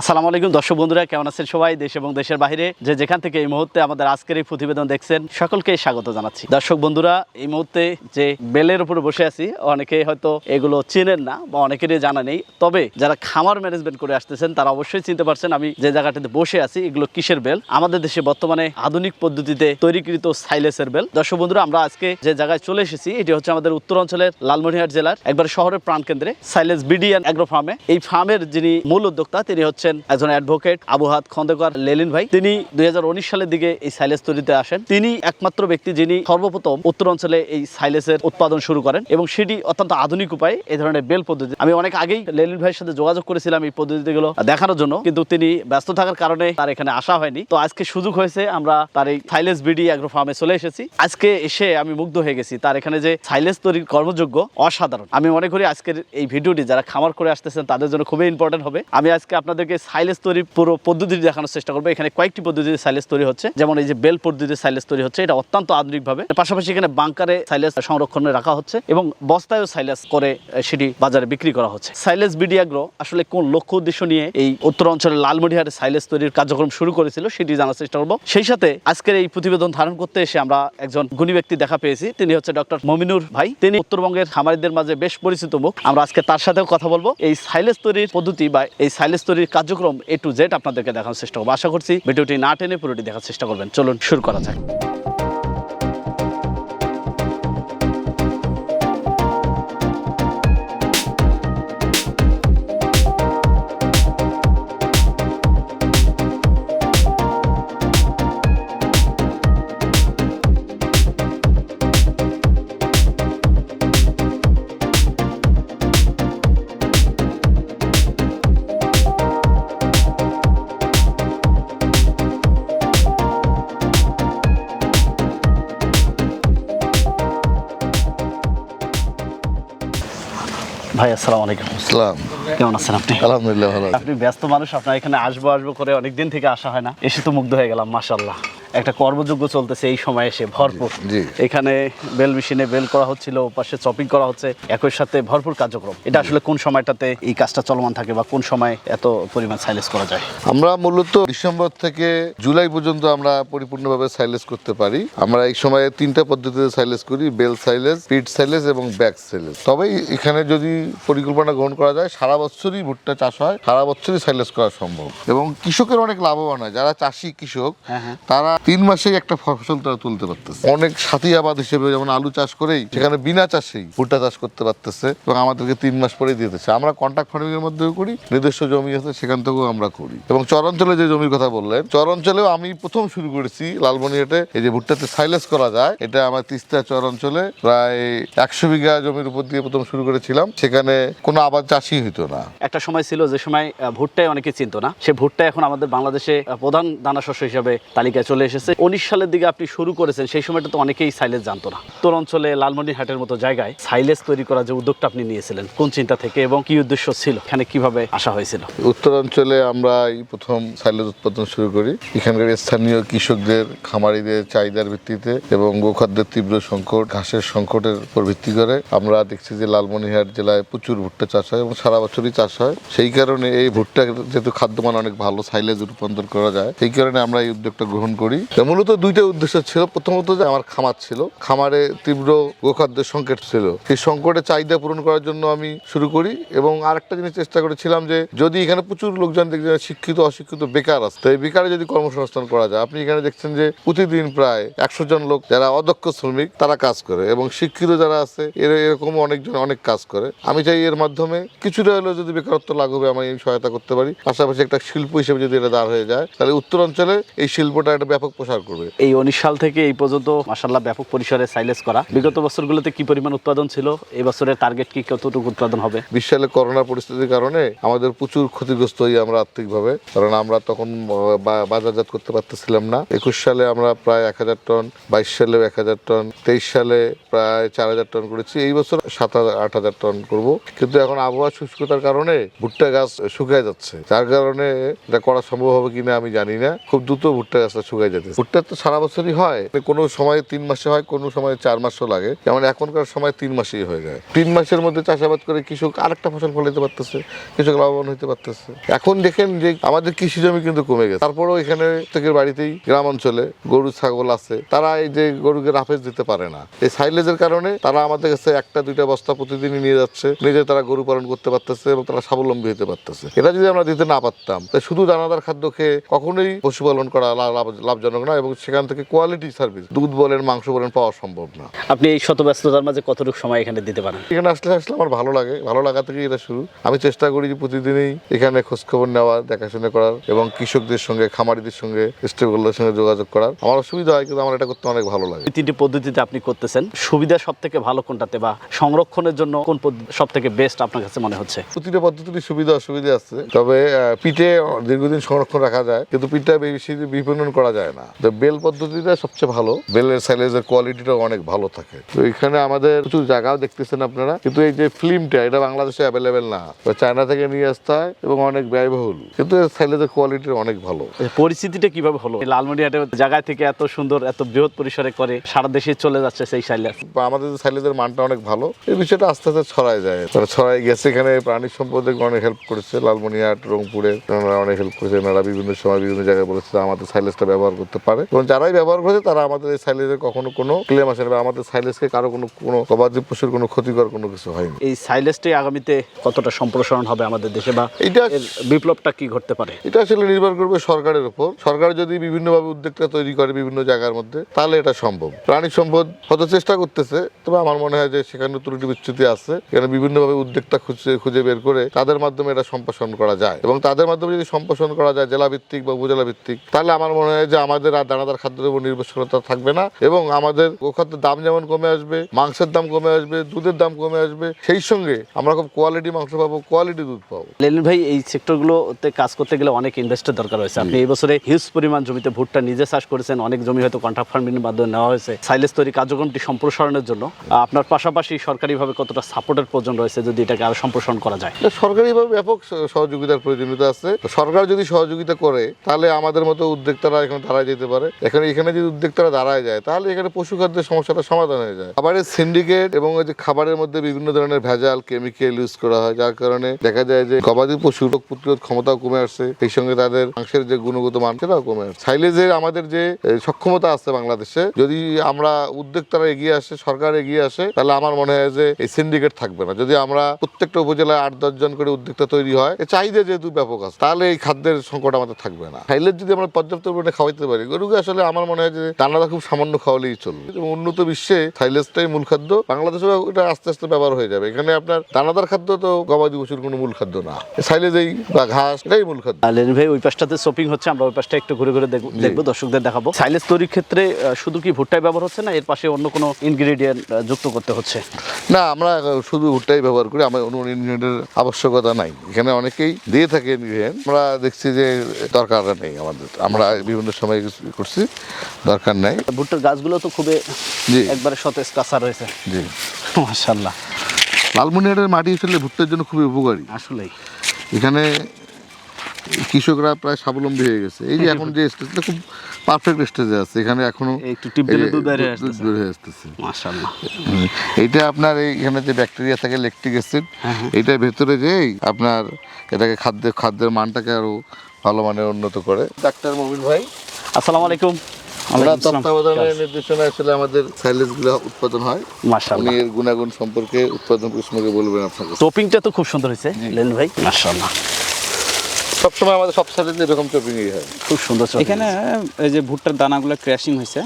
আসসালামু আলাইকুম, দর্শক বন্ধুরা, কেমন আছেন সবাই? দেশ এবং দেশের বাইরে যে যেখান থেকে এই মুহূর্তে আমাদের আজকের এই প্রতিবেদন দেখছেন, সকলকে স্বাগত জানাচ্ছি। দর্শক বন্ধুরা, এই মুহূর্তে যে বেলের উপরে বসে আছি অনেকে হয়তো এগুলো চেনেন না বা অনেকেরই জানা নেই, তবে যারা খামার ম্যানেজমেন্ট করে আসতেছেন, তারা অবশ্যই চিনতে পারছেন আমি যে জায়গাটাতে বসে আছি, এগুলো কিসের বেল? আমাদের দেশে বর্তমানে আধুনিক পদ্ধতিতে তৈরিকৃত সাইলেসের বেল। দর্শক বন্ধুরা, আমরা আজকে যে জায়গায় চলে এসেছি, এটি হচ্ছে আমাদের উত্তর অঞ্চলের লালমনিরহাট জেলার একবার শহরের প্রাণকেন্দ্রে সাইলেস বিডিয়ান অ্যাগ্রো ফার্মে। এই ফার্মের যিনি মূল উদ্যোক্তা, তিনি হচ্ছেন একজন অ্যাডভোকেট আবুহাত খন্দকার লেলিন ভাই। তিনি দুই হাজার উনিশ সালের দিকে এই সাইলেস তৈরিতে আসেন। তিনি একমাত্র ব্যক্তি যিনি সর্বপ্রথম উত্তর অঞ্চলে এই সাইলেসের উৎপাদন শুরু করেন এবং সেটি অত্যন্ত আধুনিক উপায়ে এই ধরনের বেল পদ্ধতি আমি অনেক আগেই লেলিন ভাইয়ের সাথে যোগাযোগ করেছিলাম এই পদ্ধতিগুলো দেখানোর জন্য, কিন্তু তিনি ব্যস্ত থাকার কারণে তার এখানে আসা হয়নি। তো আজকে সুযোগ হয়েছে, আমরা তার এই সাইলেস বিডি অ্যাগ্রো ফার্মে চলে এসেছি। আজকে এসে আমি মুগ্ধ হয়ে গেছি। তার এখানে যে সাইলেস তৈরির কর্মযোগ্য অসাধারণ। আমি মনে করি আজকের এই ভিডিওটি যারা খামার করে আসতেছেন তাদের জন্য খুবই ইম্পর্টেন্ট হবে। আমি আজকে আপনাদেরকে সাইলেস তৈরির পুরো পদ্ধতি দেখানোর চেষ্টা করব। এখানে কয়েকটি পদ্ধতিতে সাইলেস তৈরি হচ্ছে। যেমন এই যে বেল পদ্ধতিতে সাইলেস তৈরি হচ্ছে, এটা অত্যন্ত আধুনিক ভাবে পাশাপাশি এখানে বাংকারে সাইলেস সংরক্ষণে রাখা হচ্ছে এবং বস্তায়ও সাইলেস করে সেটি বাজারে বিক্রি করা হচ্ছে। সাইলেস বিডিয়াগ্রো আসলে কোন লক্ষ্য উদ্দেশ্য নিয়ে এই উত্তর অঞ্চলের লালমনিহারে সাইলেস তৈরির কার্যক্রম শুরু করেছিল সেটি জানার চেষ্টা করব। সেই সাথে আজকের এই প্রতিবেদন ধারণ করতে এসে আমরা একজন গুণী ব্যক্তি দেখা পেয়েছি। তিনি হচ্ছে ডক্টর মমিনুর ভাই। তিনি উত্তরবঙ্গের খামারিদের মাঝে বেশ পরিচিত মুখ। আমরা আজকে তার সাথেও কথা বলব। এই সাইলেস তৈরির পদ্ধতি বা এই সাইলেস তৈরির কার্যক্রম এ টু জেড আপনাদেরকে দেখার চেষ্টা করব। আশা করছি ভিডিওটি না টেনে পুরোটি দেখার চেষ্টা করবেন। চলুন, শুরু করা যাক। ভাই আসসালামু আলাইকুম। আসসালাম কেমন আছেন আপনি? আলহামদুলিল্লাহ ভালো আপনি ব্যস্ত মানুষ আপনার এখানে আসব আসব করে অনেকদিন থেকে আসা হয় না। এসে তো মুগ্ধ হয়ে গেলাম মাশাল্লাহ একটা কর্মযোগ্য চলতেছে এই সময় এসে ভরপুর। এখানে বেল মেশিনে বেল করা হচ্ছিল পাশে চপিং করা হচ্ছে একই সাথে ভরপুর কার্যক্রম। এটা আসলে কোন সময়টাতে এই কাজটা চলমান থাকে বা কোন সময় এত পরিমাণ সাইলেস করা যায়? আমরা মূলত ডিসেম্বর থেকে জুলাই পর্যন্ত আমরা পরিপূর্ণভাবে সাইলেস করতে পারি। আমরা এই সময়ে তিনটা পদ্ধতিতে সাইলেস করি বেল সাইলেস পিট সাইলেস এবং ব্যাক সাইলেস তবে এখানে যদি পরিকল্পনা গ্রহণ করা যায় সারা বছরই ভুট্টা চাষ হয় সারা বছরই সাইলেস করা সম্ভব। এবং কৃষকের অনেক লাভবান হয়। যারা চাষি কৃষক হ্যাঁ, হ্যাঁ। তারা তিন মাসেই একটা ফসল তারা তুলতে পারতেছে। অনেক সাথী আবাদ হিসেবে যেমন আলু চাষ করেই, সেখানে বিনা চাষেই ভুট্টা চাষ করতে পারতেছে এবং আমাদেরকে তিন মাস পরেই দিতেছে আমরা কন্ট্রাক্ট ফার্মিং এর মধ্যেও করি, নিজস্ব জমি আছে সেখান থেকেও আমরা করি। এবং চরাঞ্চলে যে জমির কথা বললেন, চরাঞ্চলেও আমি প্রথম শুরু করেছি লালমনিহাটে এই যে ভুট্টাতে সাইলেস করা যায়। এটা আমার তিস্তা চরাঞ্চলে প্রায় একশো বিঘা জমির উপর দিয়ে প্রথম শুরু করেছিলাম। সেখানে কোনো আবাদ চাষই হইতো না। একটা সময় ছিল যে সময় ভুট্টায় অনেকে চিনতো না। সে ভুট্টা এখন আমাদের বাংলাদেশে প্রধান দানা শস্য হিসাবে তালিকায় চলে এসেছে উনিশ সালের দিকে আপনি শুরু করেছেন, সেই সময়টা তো অনেকেই সাইলেস জানতো না। তোর অঞ্চলে লালমনিরহাটের মতো জায়গায় সাইলেস তৈরি করা যে উদ্যোগটা আপনি নিয়েছিলেন, কোন চিন্তা থেকে এবং কি উদ্দেশ্য ছিল? এখানে কীভাবে আসা হয়েছিল? উত্তরাঞ্চলে আমরা এই প্রথম সাইলেজ উৎপাদন শুরু করি। এখানকার স্থানীয় কৃষকদের খামারিদের চাহিদার ভিত্তিতে এবং গোখাদ্যের তীব্র সংকট, ঘাসের সংকটের উপর ভিত্তি করে আমরা দেখছি যে লালমনিরহাট জেলায় প্রচুর ভুট্টা চাষ হয় এবং সারা বছরই চাষ হয়। সেই কারণে এই ভুট্টা যেহেতু খাদ্যমান অনেক ভালো সাইলেজ রূপান্তর করা যায়, সেই কারণে আমরা এই উদ্যোগটা গ্রহণ করি। মূলত দুইটা উদ্দেশ্য ছিল। প্রথমত যে আমার খামার ছিল। খামারে তীব্র গোখাদ্যের সংকট ছিল। সেই সংকটের চাহিদা পূরণ করার জন্য আমি শুরু করি এবং আরেকটা জিনিস চেষ্টা করেছিলাম যে, যদি এখানে প্রচুর লোকজন দেখছেন শিক্ষিত, অশিক্ষিত বেকার আছে, তো এই বেকারে যদি কর্মসংস্থান করা যায়, আপনি এখানে দেখছেন যে প্রতিদিন প্রায় একশো জন লোক, যারা অদক্ষ শ্রমিক, তারা কাজ করে এবং শিক্ষিত যারা আছে, এর এরকম অনেকজন অনেক কাজ করে। আমি চাই এর মাধ্যমে কিছুটা হলেও যদি বেকারত্ব লাঘবে আমি সহায়তা করতে পারি। পাশাপাশি একটা শিল্প হিসেবে যদি এটা দাঁড় হয়ে যায়, তাহলে উত্তরাঞ্চলে এই শিল্পটা একটা ব্যাপক প্রসার করবে। এই উনিশ সাল থেকে এই পর্যন্ত মাসাল্লাহ ব্যাপক পরিসরে সাইলেস করা। বিগত বছরগুলোতে কি পরিমাণ উৎপাদন ছিল? এই বছরের টার্গেট কি কতটুকু উৎপাদন হবে? বিশ সালে করোনা পরিস্থিতির কারণে আমাদের প্রচুর ক্ষতিগ্রস্ত হই আমরা আর্থিকভাবে। কারণ আমরা তখন বাজারজাত করতে পারতেছিলাম না। একুশ সালে আমরা প্রায় এক হাজার টন বাইশ সালে এক হাজার টন তেইশ সালে প্রায় চার হাজার টন করেছি। এই বছর সাত হাজার আট হাজার টন করব। কিন্তু এখন আবহাওয়া শুষ্কতার কারণে ভুট্টা গাছ শুকায় যাচ্ছে। যার কারণে এটা করা সম্ভব হবে কিনা আমি জানি না। খুব দ্রুত ভুট্টা গাছটা শুকায় যেতে। ভুট্টা তো সারা বছরই হয়। কোনো সময় তিন মাসে হয়, কোনো সময় চার মাসও লাগে। যেমন এখনকার সময় তিন মাসেই হয়ে যায়। তিন মাসের মধ্যে চাষাবাদ করে কৃষক আরেকটা ফসল ফলাতে পারতেছে, কৃষক লাভবান হতে পারতেছে। এখন দেখেন যে আমাদের কৃষি জমি কিন্তু কমে গেছে। তারপরেও এখানে থেকে বাড়িতেই গ্রাম অঞ্চলে গরু, ছাগল আছে। তারা এই যে গরুকে রাফেজ দিতে পারে না। এই সাইলেজের কারণে তারা আমাদের কাছে একটা, দুইটা বস্তা প্রতিদিনই নিয়ে যাচ্ছে। নিজে তারা গরু পালন করতে পারতেছে এবং তারা স্বাবলম্বী হতে পারতেছে। এটা যদি আমরা দিতে না পারতাম শুধু দানাদার খাদ্য খেয়ে কখনোই পশুপালন করা লা- লাভ- লাভজনক না এবং সেখান থেকে কোয়ালিটি সার্ভিস দুধ বলেন মাংস বলেন পাওয়া সম্ভব না। আপনি এই শত ব্যস্ততার মাঝে কতটুকু সময় এখানে দিতে পারেন? এখানে আসলে আসলে আমার ভালো লাগে। ভালো লাগা থেকে এটা শুরু। আমি চেষ্টা করি যে প্রতিদিনই এখানে খোঁজখবর নেওয়ার দেখাশোনা করার এবং কৃষকদের সঙ্গে খামারিদের সঙ্গে স্টেকহোল্ডারের সঙ্গে যোগাযোগ করার। আমার অসুবিধা হয় কিন্তু আমার এটা করতে অনেক ভালো লাগে। তিনটি পদ্ধতিতে আপনি করতেছেন। সুবিধা সব থেকে ভালো কোনটাতে বা সংরক্ষণের জন্য কোন সব থেকে বেস্ট আপনার কাছে মনে হচ্ছে? প্রতিটা পদ্ধতির সুবিধা অসুবিধা আছে। তবে পিঠে দীর্ঘদিন সংরক্ষণ রাখা যায় কিন্তু পিঠটা বেশি বিপণন করা যায় না। তো বেল পদ্ধতিটা সবচেয়ে ভালো। বেলের সাইলেজের কোয়ালিটিটা অনেক ভালো থাকে। তো এখানে আমাদের প্রচুর জায়গাও দেখতেছেন আপনারা। কিন্তু এই যে ফিল্মটা এটা বাংলাদেশে অ্যাভেলেবেল না। চায়না থেকে নিয়ে আসতে হয় এবং অনেক ব্যয়বহুল। কিন্তু সাইলেজের কোয়ালিটি অনেক ভালো। পরিস্থিতিটা কীভাবে হলো? এই লালমনিরহাটের জায়গায় থেকে এত সুন্দর এত বৃহৎ পরিসরে করে সারা দেশে চলে যাচ্ছে সেই সাইলার বা আমাদের যে সাইলেজের মানটা অনেক ভালো এই বিষয়টা আস্তে আস্তে ছড়ায় যায়। তারা ছড়াই গেছে এখানে প্রাণী সম্পদে অনেক হেল্প করেছে। লালমনিহাট রংপুরে ওনারা অনেক হেল্প করেছে। ওনারা বিভিন্ন সময় বিভিন্ন জায়গায় বলেছে আমাদের সাইলেজটা ব্যবহার করতে পারে। এবং যারাই ব্যবহার করেছে তারা আমাদের এই সাইলেজের কখনো কোনো ক্লেম আসে না আমাদের সাইলেজকে কারও কোনো কোনো গবাদি পশুর কোনো ক্ষতিকর কোনো কিছু হয়নি। এই সাইলেসটাই আগামীতে কতটা সম্প্রসারণ হবে আমাদের দেশে বা এটা বিপ্লবটা কি ঘটতে পারে? এটা আসলে নির্ভর করবে সরকারের উপর। সরকার যদি বিভিন্নভাবে উদ্যোগটা তৈরি করে বিভিন্ন জায়গার মধ্যে তাহলে এটা সম্ভব। প্রাণী সম্পদ হয়তো চেষ্টা করতেছে তবে আমার মনে হয় যে সেখানে ত্রুটি বিচ্যুতি আছে। এখানে বিভিন্নভাবে উদ্যোগটা খুঁজে খুঁজে বের করে তাদের মাধ্যমে এটা সম্প্রসারণ করা যায়। এবং তাদের মাধ্যমে যদি সম্প্রসারণ করা যায় জেলা ভিত্তিক বা উপজেলা ভিত্তিক তাহলে আমার মনে হয় যে আমাদের আর দানাদার খাদ্যের উপর নির্ভরশীলতা থাকবে না। এবং আমাদের গোখাদ্যের দাম যেমন কমে আসবে মাংসের দাম কমে আসবে দুধের দাম কমে আসবে সেই সঙ্গে আমরা খুব কোয়ালিটি মাংস পাবো কোয়ালিটি দুধ পাবো। লেলিন ভাই এই সেক্টরগুলোতে কাজ করতে গেলে অনেক ইনভেস্টের দরকার হয়েছে। আপনি এই বছরে হিউজ পরিমাণ জমিতে ভুট্টা নিজে চাষ করেছেন অনেক জমি হয়তো কন্ট্রাক্ট ফার্মিংয়ের মাধ্যমে নেওয়া হয়েছে। সাইলেজ তৈরি কার্যক্রমটি সম্প্রসারণের জন্য আপনার পাশাপাশি সরকারিভাবে কতটা সাপোর্টের প্রয়োজন রয়েছে যদি এটাকে আরও সম্প্রসারণ করা যায়? সরকারিভাবে ব্যাপক সহযোগিতার প্রয়োজনীয়তা আছে। সরকার যদি সহযোগিতা করে তাহলে আমাদের মতো উদ্যোক্তারা এখন দাঁড়ায় যেতে পারে। এখানে এখানে যদি উদ্যোক্তারা দাঁড়ায় যায়, তাহলে এখানে পশু খাদ্যের সমস্যাটা সমাধান হয়ে যায়। খাবারের সিন্ডিকেট এবং ওই যে খাবারের মধ্যে বিভিন্ন ধরনের ভেজাল কেমিক্যাল ইউজ করা হয়, যার কারণে দেখা যায় যে গবাদি পশু রোগ প্রতিরোধ ক্ষমতাও কমে আসছে। সেই সঙ্গে তাদের মাংসের যে গুণগত মান, সেটাও কমে আসছে। সাইলেজের আমাদের যে সক্ষমতা আছে বাংলাদেশে, যদি আমরা উদ্যোক্তারা এগিয়ে আসে, সরকার এগিয়ে আসে, তাহলে আমার মনে হয় যে এই সিন্ডিকেট থাকবে না। যদি আমরা প্রত্যেকটা উপজেলায় আট, দশ জন করে উদ্যোক্তা তৈরি হয় চাহিদা যেহেতু ব্যাপক আছে, তাহলে এই খাদ্যের সংকট আমাদের থাকবে না। সাইলেজ যদি আমরা পর্যাপ্ত পরিমাণে খাওয়াইতে পারি গরুকে আসলে আমার মনে হয় যে দানাটা খুব সামান্য খাওয়ালেই চলবে। উন্নত বিশ্বে সাইলেজটাই মূল খাদ্য বাংলাদেশেও এটা আস্তে আস্তে ব্যবহার হয়ে যাবে। এখানে আপনার দানাদার খাদ্য তো গবাদি পশুর কোনো মূল খাদ্য না। সাইলেজেই বা ঘাস এটাই মূল খাদ্য। আর লেনিন ভাই ওই পাশটাতে শপিং হচ্ছে আমরা ওই পাশটা একটু ঘুরে ঘুরে দেখব- দর্শকদের দেখাবো। সাইলেজ তৈরির ক্ষেত্রে শুধু কি ভুট্টাই ব্যবহার হচ্ছে না এর পাশে অন্য কোনো ইনগ্রেডিয়েন্ট যুক্ত করতে হচ্ছে? না আমরা শুধু ভুট্টাই ব্যবহার করি আমার অন্য ইনগ্রিডিয়েন্টের আবশ্যকতা নাই। এখানে অনেকেই দিয়ে থাকে ইনগ্রিডিয়েন্ট আমরা দেখছি যে দরকার নেই আমাদের। আমরা বিভিন্ন সময় করছি দরকার নেই। ভুট্টার গাছগুলো তো খুবই জি। একবারে সতেজ কাঁচা রয়েছে। জি। মাশাল্লাহ লালমনিহাটের মাটি আসলে ভুট্টার জন্য খুবই উপকারী। আসলেই। এখানে কৃষকরা প্রায় স্বাবলম্বী হয়ে গেছে। এই যে এখন যে স্টেজটা খুব পারফেক্ট স্টেজে আছে। এখানে এখনও একটু টিপ দিলে দুধ বের হয়ে দুধ আসতেছে। হয়ে হুম। এইটা আপনার এখানে যে ব্যাকটেরিয়া থাকে ল্যাকটিক অ্যাসিড হ্যাঁ, এইটার ভেতরে যেই আপনার এটাকে খাদ্য খাদ্যের মানটাকে আরও ভালো মানের উন্নত করে। ডাক্তার মবিন ভাই আসসালামু আলাইকুম। আমরা তত্ত্বাবধানের নির্দেশনা আসলে আমাদের সাইলেজগুলো উৎপাদন হয় উনি এর গুণাগুণ সম্পর্কে উৎপাদন প্রশ্নকে বলবেন আপনাকে টপিংটা তো খুব সুন্দর হয়েছে লেন ভাই। মাশাল্লাহ সবসময় আমাদের সব এরকম চপিংই হয়। খুব সুন্দর এখানে এই যে ভুট্টার দানাগুলো ক্র্যাশিং হয়েছে।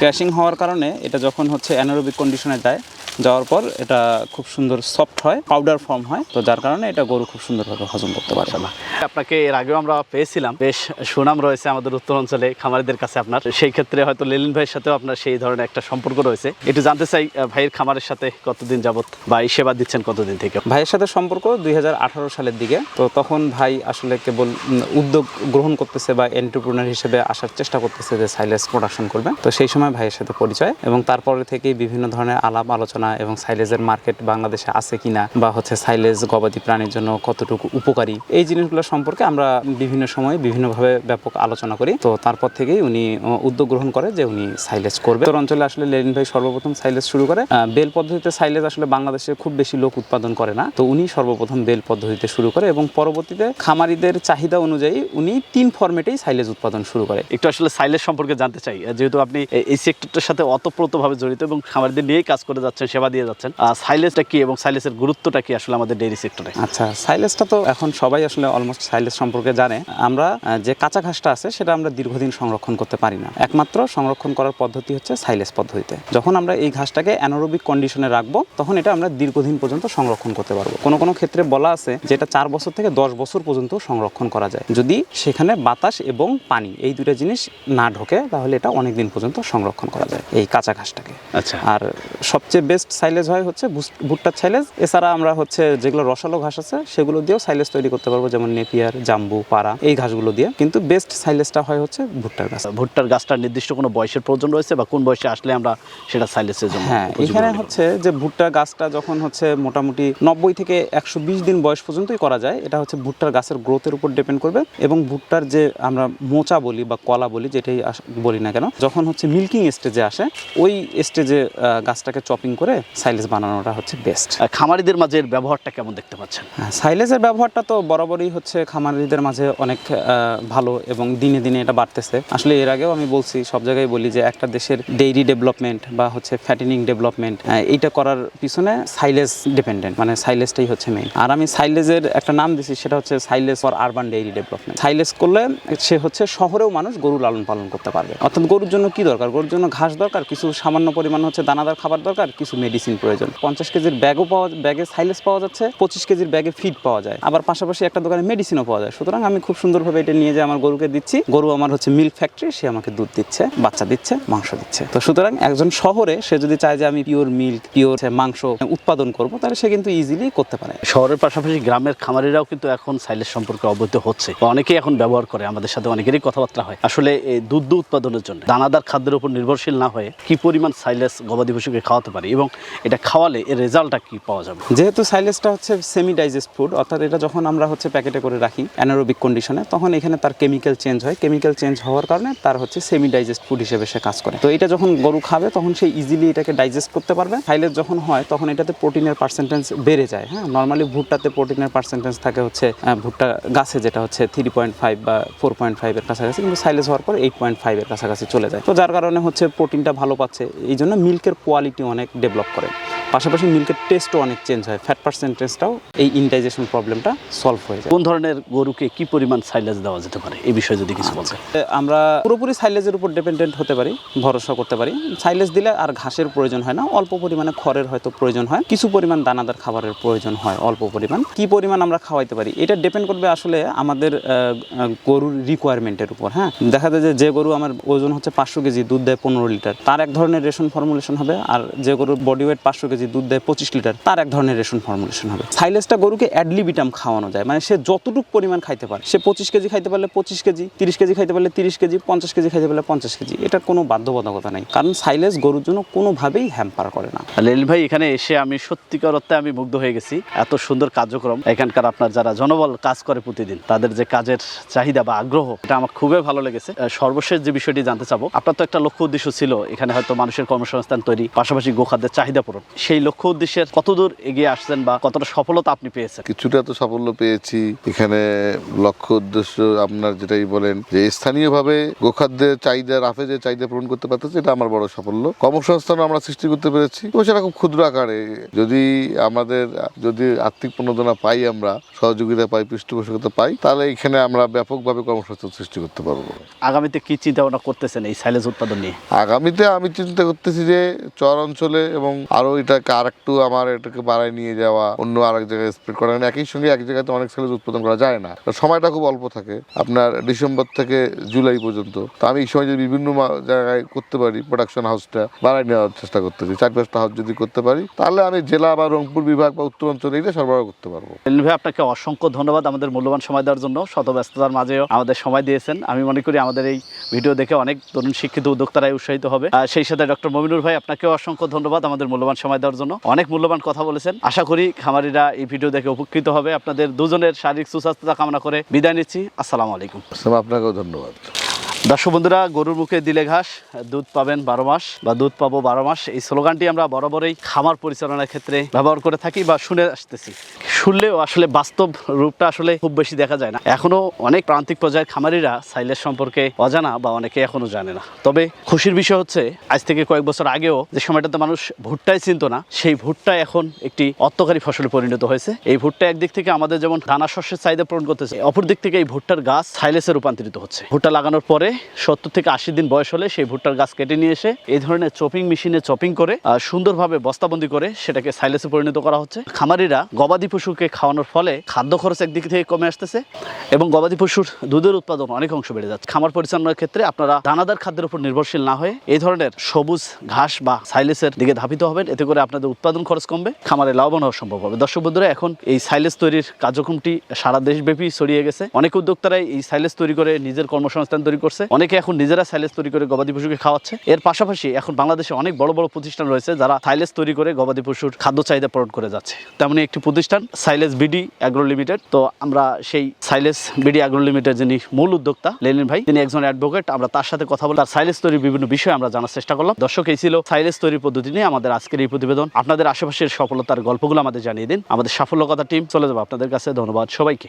ক্র্যাশিং হওয়ার কারণে এটা যখন হচ্ছে অ্যানারোবিক কন্ডিশনে যায় যাওয়ার পর এটা খুব সুন্দর সফট হয় পাউডার ফর্ম হয়। তো যার কারণে এটা গরু খুব সুন্দরভাবে হজম করতে পারে। মাশাআল্লাহ। আপনাকে এর আগেও আমরা পেয়েছিলাম। বেশ সুনাম রয়েছে আমাদের উত্তর অঞ্চলে খামারিদের কাছে আপনার। সেই ক্ষেত্রে হয়তো লেলিন ভাইয়ের সাথেও আপনার সেই ধরনের একটা সম্পর্ক রয়েছে। একটু জানতে চাই ভাইয়ের খামারের সাথে কতদিন যাবত বা এই সেবা দিচ্ছেন কতদিন থেকে? ভাইয়ের সাথে সম্পর্ক দুই হাজার আঠারো সালের দিকে। তো তখন ভাই আসলে কেবল উম, উদ্যোগ গ্রহণ করতেছে বা এন্টারপ্রেনার হিসেবে আসার চেষ্টা করতেছে যে সাইলেজ প্রোডাকশন করবে তো সেই সময় ভাইয়ের সাথে পরিচয় এবং তারপরে থেকেই বিভিন্ন ধরনের আলাপ আলোচনা এবং সাইলেজের মার্কেট বাংলাদেশে আছে কিনা বা হচ্ছে সাইলেজ গবাদি প্রাণীর জন্য কতটুকু উপকারী এই জিনিসগুলো সম্পর্কে আমরা বিভিন্ন সময় বিভিন্নভাবে ব্যাপক আলোচনা করি। তো তারপর থেকেই উনি উদ্যোগ গ্রহণ করে যে উনি সাইলেজ করবে। তোর অঞ্চলে আসলে লেনিন ভাই সর্বপ্রথম সাইলেজ শুরু করে বেল পদ্ধতিতে সাইলেজ আসলে বাংলাদেশে খুব বেশি লোক উৎপাদন করে না। তো উনি সর্বপ্রথম বেল পদ্ধতিতে শুরু করে এবং পরবর্তীতে খামারিদের চাহিদা অনুযায়ী উনি তিন ফর্মেটেই সাইলেজ উৎপাদন শুরু করে। একটু আসলে সাইলেজ সম্পর্কে জানতে চাই। যেহেতু আপনি এই- সেক্টরটার সাথে অতপ্রতভাবে জড়িত এবং খামারদের নিয়েই কাজ করে যাচ্ছেন সেবা দিয়ে যাচ্ছেন সাইলেজটা কি এবং সাইলেজের গুরুত্বটা কি আসলে আমাদের ডেইরি সেক্টরে আচ্ছা সাইলেজটা তো এখন সবাই আসলে অলমোস্ট সাইলেজ সম্পর্কে জানে। আমরা যে কাঁচা ঘাসটা আছে সেটা আমরা দীর্ঘদিন সংরক্ষণ করতে পারি না। একমাত্র সংরক্ষণ করার পদ্ধতি হচ্ছে সাইলেজ পদ্ধতিতে। যখন আমরা এই ঘাসটাকে অ্যানোরোবিক কন্ডিশনে রাখব তখন এটা আমরা দীর্ঘদিন পর্যন্ত সংরক্ষণ করতে পারব। কোনো কোনো ক্ষেত্রে বলা আছে যেটা চার বছর থেকে দশ বছর পর্যন্ত সংরক্ষণ করা যায়। যদি সেখানে বাতাস এবং পানি এই দুটো জিনিস না ঢোকে তাহলে এটা অনেক দিন পর্যন্ত সংরক্ষণ করা যায় এই কাঁচা ঘাসটাকে। আচ্ছা। আর সবচেয়ে বেস্ট সাইলেজ হয় হচ্ছে ভুট্টার সাইলেজ এছাড়া আমরা হচ্ছে যেগুলো রসালো ঘাস আছে সেগুলো দিয়েও সাইলেজ তৈরি করতে পারব যেমন নেপিয়ার জাম্বু পাড়া এই ঘাসগুলো দিয়ে। কিন্তু বেস্ট সাইলেজটা হয় হচ্ছে ভুট্টার গাছ। ভুট্টার গাছটার নির্দিষ্ট কোনো বয়সের প্রয়োজন রয়েছে বা কোন বয়সে আসলে আমরা সেটা সাইলেজের জন্য হ্যাঁ এখানে হচ্ছে যে ভুট্টার গাছটা যখন হচ্ছে মোটামুটি নব্বই থেকে একশো বিশ দিন বয়স পর্যন্তই করা যায় এটা হচ্ছে ভুট্টার গাছের গ্রোথের উপর ডিপেন্ড করবে এবং ভুট্টার যে আমরা মোচা বলি বা কলা বলি যেটাই বলি না কেন যখন হচ্ছে মিল্কিং স্টেজে আসে ওই স্টেজে গাছটাকে চপিং করে সাইলেজ বানানোটা হচ্ছে বেস্ট খামারিদের মাঝে এর ব্যবহারটা কেমন দেখতে পাচ্ছেন? হ্যাঁ, সাইলেজের ব্যবহারটা তো বরাবরই হচ্ছে খামারিদের মাঝে অনেক ভালো এবং দিনে দিনে এটা বাড়তেছে। আসলে এর আগেও আমি বলছি সব জায়গায় বলি যে একটা দেশের ডেইরি ডেভেলপমেন্ট বা হচ্ছে ফ্যাটেনিং ডেভেলপমেন্ট এইটা করার পিছনে সাইলেজ ডিপেন্ডেন্ট মানে সাইলেজটাই হচ্ছে মেইন আর আমি সাইলেজের একটা নাম দিছি সেটা হচ্ছে silage for urban dairy development silage করলে সে হচ্ছে শহরেও মানুষ গরু লালন পালন করতে পারবে। অর্থাৎ গরুর জন্য কি দরকার? গরুর জন্য ঘাস দরকার, কিছু সামান্য পরিমাণ হচ্ছে দানাদার খাবার দরকার, কিছু মেডিসিন প্রয়োজন। পঞ্চাশ কেজির ব্যাগও পাওয়া, ব্যাগে সাইলেস পাওয়া যাচ্ছে, পঁচিশ কেজির ব্যাগে ফিড পাওয়া যায়। আবার পাশাপাশি একটা দোকানে মেডিসিনও পাওয়া যায়। সুতরাং আমি খুব সুন্দরভাবে এটা নিয়ে যে আমার গরুকে দিচ্ছি। গরু আমার হচ্ছে মিল্ক ফ্যাক্টরি সে আমাকে দুধ দিচ্ছে, বাচ্চা দিচ্ছে, মাংস দিচ্ছে। তো সুতরাং একজন শহরে সে যদি চায় যে আমি পিওর মিল্ক পিওর মাংস উৎপাদন করব, তাহলে সে কিন্তু ইজিলি করতে পারে। শহরের পাশাপাশি গ্রামের খামারিরাও কিন্তু এখন সাইলেস সম্পর্কে অবহিত হচ্ছে। অনেকেই এখন ব্যবহার করে, আমাদের সাথে অনেকেরই কথাবার্তা হয়। আসলে এই দুধ উৎপাদনের জন্য দানাদার খাদ্যের উপর নির্ভরশীল না হয়ে কি পরিমাণ সাইলেজ গবাদি পশুকে খাওয়াতে পারি এবং এটা খাওয়ালে এর রেজাল্টটা কি পাওয়া যাবে? যেহেতু সাইলেজটা হচ্ছে সেমি ডাইজেস্ট ফুড অর্থাৎ এটা যখন আমরা হচ্ছে প্যাকেটে করে রাখি অ্যানারোবিক কন্ডিশনে তখন এখানে তার কেমিক্যাল চেঞ্জ হয়। কেমিক্যাল চেঞ্জ হওয়ার কারণে তার হচ্ছে সেমি ডাইজেস্ট ফুড হিসেবে সে কাজ করে। তো এটা যখন গরু খাবে, তখন সে ইজিলি এটাকে ডাইজেস্ট করতে পারবে। সাইলেস যখন হয়, তখন এটাতে প্রোটিনের পার্সেন্টেজ বেড়ে যায়। হ্যাঁ নর্মালি ভুট্টাতে প্রোটিনের পার্সেন্টেজ থাকে হচ্ছে ভুট্টা গাছে যেটা হচ্ছে থ্রি পয়েন্ট ফাইভ বা ফোর পয়েন্ট ফাইভের কাছাকাছি কিন্তু সাইলেজ হওয়ার পর এইট পয়েন্ট ফাইভের কাছাকাছি চলে যায়। তো যার কারণে হচ্ছে প্রোটিনটা ভালো পাচ্ছে এই জন্য মিল্কের কোয়ালিটি অনেক ডেভেলপ করে। পাশাপাশি মিল্কের টেস্টও অনেক চেঞ্জ হয় ফ্যাট পার্সেন্টেজটাও এই ইনডাইজেশন প্রবলেমটা সলভ হয়ে যায়। কোন ধরনের গরুকে কি পরিমাণ সাইলেজ দেওয়া যেতে পারে? এই বিষয়ে যদি কিছু বলতে। আমরা পুরোপুরি সাইলেজের উপর ডিপেন্ডেন্ট হতে পারি ভরসা করতে পারি। সাইলেজ দিলে আর ঘাসের প্রয়োজন হয় না অল্প পরিমাণে খড়ের হয়তো প্রয়োজন হয় কিছু পরিমাণ দানাদার খাবারের প্রয়োজন হয় অল্প পরিমাণ। কি পরিমাণ আমরা খাওয়াইতে পারি এটা ডিপেন্ড করবে আসলে আমাদের গরুর রিকোয়ারমেন্টের উপর হ্যাঁ? দেখা যায় যে গরু আমার ওজন হচ্ছে পাঁচশো কেজি, দুধ দেয় পনেরো লিটার, তার এক ধরনের রেশন ফর্মুলেশন হবে, আর যে গরুর বডি ওয়েট পাঁচশো কেজি, দুধ দেয় পঁচিশ লিটার, তার এক ধরনের রেশন ফর্মুলেশন হবে। সাইলেজটা গরুকে অ্যাডলিবিটাম খাওয়ানো যায় মানে সে যতটুকু পরিমাণ খাইতে পারে, সে পঁচিশ কেজি খাইতে পারলে পঁচিশ কেজি, তিরিশ কেজি খাইতে পারলে তিরিশ কেজি, পঞ্চাশ কেজি খাইতে পারলে পঞ্চাশ কেজি, এটা কোনো বাধ্যবাধকতা নেই, কারণ সাইলেস গরুর জন্য কোনোভাবেই হ্যাম্পার করে না। লেল ভাই, এখানে এসে আমি সত্যিকার অর্থে আমি মুগ্ধ হয়ে গেছি, এত সুন্দর কার্যক্রম, এখানকার আপনার যারা জনবল কাজ করে প্রতিদিন তাদের যে কাজের চাহিদা বা আগ্রহ, এটা আমার খুবই ভালো লেগেছে। সর্বশেষ যে বিষয়টি জানতে চাবো, আপনার তো একটা লক্ষ্য উদ্দেশ্য ছিল, এখানে হয়তো মানুষের কর্মসংস্থান তৈরি, পাশাপাশি গোখাদ্যের চাহিদা পূরণ। সেই লক্ষ্য উদ্দেশ্যের কতদূর এগিয়ে আসছেন বা কতটা সফলতা আপনি পেয়েছেন? কিছুটা তো সাফল্য পেয়েছি। এখানে লক্ষ্য উদ্দেশ্য আপনার যেটাই বলেন, যে স্থানীয়ভাবে গোখাদ্যের চাহিদা রাফে যে চাহিদা পূরণ করতে পারতেছে, এটা আমার বড় সাফল্য। কর্মসংস্থান আমরা সৃষ্টি করতে পেরেছি। এবং সেটা খুব ক্ষুদ্র আকারে। যদি আমাদের, যদি আর্থিক প্রণোদনা পাই আমরা, সহযোগিতা পাই, পৃষ্ঠপোষকতা পাই তাহলে এখানে আমরা ব্যাপকভাবে কর্মসংস্থান সৃষ্টি করতে পারব। আগামীতে কি চিন্তা ভাবনা করতেছেন এই সাইলেজ উৎপাদন নিয়ে? আগামীতে আমি চিন্তা করতেছি যে চর অঞ্চলে এবং আরও এটাকে আর একটু আমার এটাকে বাড়ায় নিয়ে যাওয়া অন্য আরেক জায়গায় স্প্রেড করা। একই সঙ্গে এক জায়গায় তো অনেক সাইলেজ উৎপাদন করা যায় না। সময়টা খুব অল্প থাকে আপনার ডিসেম্বর থেকে জুলাই পর্যন্ত। তো আমি এই সময় যদি বিভিন্ন জায়গায় করতে পারি প্রোডাকশন হাউসটা বাড়ায় নেওয়ার চেষ্টা করতেছি। চার পাঁচটা হাউস যদি করতে পারি তাহলে আমি জেলা বা রংপুর বিভাগ বা উত্তরাঞ্চলে এটা সরবরাহ করতে পারব। আপনাকে অসংখ্য ধন্যবাদ। আমাদের মূল্যবান সময় দেওয়ার জন্য শত ব্যস্ততার মাঝেও আমাদের সময় দিয়েছেন। আমি মনে করি আমাদের এই ভিডিও দেখে অনেক তরুণ শিক্ষিত উদ্যোক্তারাই উৎসাহিত হবে। সেই সাথে ডক্টর মমিনুর ভাই আপনাকেও অসংখ্য ধন্যবাদ আমাদের মূল্যবান সময় দেওয়ার জন্য। অনেক মূল্যবান কথা বলেছেন। আশা করি খামারিরা এই ভিডিও দেখে উপকৃত হবে। আপনাদের দুজনের শারীরিক সুস্বাস্থ্যতা কামনা করে বিদায় নিচ্ছি। আসসালামু আলাইকুম। আপনাকেও ধন্যবাদ। দর্শক বন্ধুরা গরুর মুখে দিলে ঘাস দুধ পাবেন বারো মাস বা দুধ পাবো বারো মাস। এই স্লোগানটি আমরা বরাবরই খামার পরিচালনার ক্ষেত্রে ব্যবহার করে থাকি বা শুনে আসতেছি। শুনলেও আসলে বাস্তব রূপটা আসলে খুব বেশি দেখা যায় না। এখনও অনেক প্রান্তিক পর্যায়ের খামারিরা সাইলের সম্পর্কে অজানা বা অনেকে এখনও জানে না। তবে খুশির বিষয় হচ্ছে, আজ থেকে কয়েক বছর আগেও যে সময়টাতে মানুষ ভুট্টাই চিনত না, সেই ভুট্টা এখন একটি অর্থকারী ফসলে পরিণত হয়েছে। এই ভুট্টা একদিক থেকে আমাদের যেমন দানা শস্যের চাহিদা পূরণ করতেছে, অপর দিক থেকে এই ভুট্টার গাছ সাইলেসে রূপান্তরিত হচ্ছে। ভুট্টা লাগানোর পরে সত্তর থেকে আশি দিন বয়স হলে সেই ভুট্টার গাছ কেটে নিয়ে এসে এই ধরনের চপিং মেশিনে চপিং করে সুন্দরভাবে বস্তাবন্দি করে সেটাকে সাইলেসে পরিণত করা হচ্ছে। খামারিরা গবাদি পশুকে খাওয়ানোর ফলে খাদ্য খরচ একদিক থেকে কমে আসতেছে এবং গবাদি পশুর দুধের উৎপাদন অনেক অংশ বেড়ে যাচ্ছে। খামার পরিচালনার ক্ষেত্রে আপনারা দানাদার খাদ্যের উপর নির্ভরশীল না হয়ে এই ধরনের সবুজ ঘাস বা সাইলেসের দিকে ধাবিত হবেন। এতে করে আপনাদের উৎপাদন খরচ কমবে, খামারে লাভবান হওয়া সম্ভব হবে। দর্শক বন্ধুরা, এখন এই সাইলেস তৈরির কার্যক্রমটি সারা দেশব্যাপী ছড়িয়ে গেছে। অনেক উদ্যোক্তারাই এই সাইলেস তৈরি করে নিজের কর্মসংস্থান তৈরি করছে। অনেকে এখন নিজেরা সাইলেস তৈরি করে গবাদি পশুকে খাওয়াচ্ছে। এর পাশাপাশি এখন বাংলাদেশে অনেক বড় বড় প্রতিষ্ঠান রয়েছে যারা সাইলেস তৈরি করে গবাদি পশুর খাদ্য চাহিদা পূরণ করে যাচ্ছে। তেমনি একটি প্রতিষ্ঠান সাইলেস বিডি অ্যাগ্রো লিমিটেড তো আমরা সেই সাইলেস বিডি অ্যাগ্রো লিমিটেড যিনি মূল উদ্যোক্তা, লেনিন ভাই, তিনি একজন অ্যাডভোকেট আমরা তার সাথে কথা বলে তার সাইলেস তৈরির বিভিন্ন বিষয় আমরা জানার চেষ্টা করলাম। দর্শক, এই ছিল সাইলেস তৈরির পদ্ধতি নিয়ে আমাদের আজকের এই প্রতিবেদন। আপনাদের আশেপাশের সফলতার গল্পগুলো আমাদের জানিয়ে দিন। আমাদের সাফল্য কথা টিম চলে যাব আপনাদের কাছে। ধন্যবাদ সবাইকে।